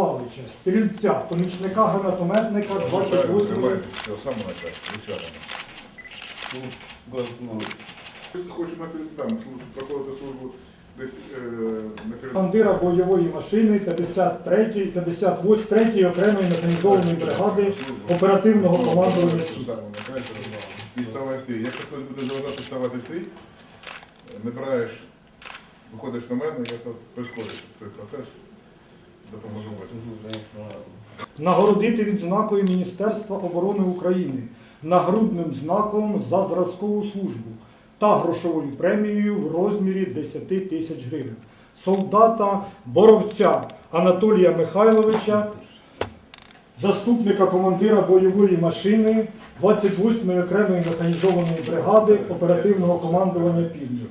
Станиславовича, стрільця, помічника гранатометника 28 Тримайте, все, саме начальство, дівчата. Ти хочеш мати там, проходити службу десь е, на командира бойової машини 53-ї, 58-ї окремої механізованої бригади оперативного командування Схід. І ставай стрій. Якщо хтось буде заважати ставати стрій, набираєш, виходиш на мене, я тут прискорюю цей процес, Нагородити відзнакою Міністерства оборони України нагрудним знаком за зразкову службу та грошовою премією в розмірі 10 тисяч гривень. Солдата Боровця Анатолія Михайловича, заступника командира бойової машини 28-ї окремої механізованої бригади оперативного командування Півдня.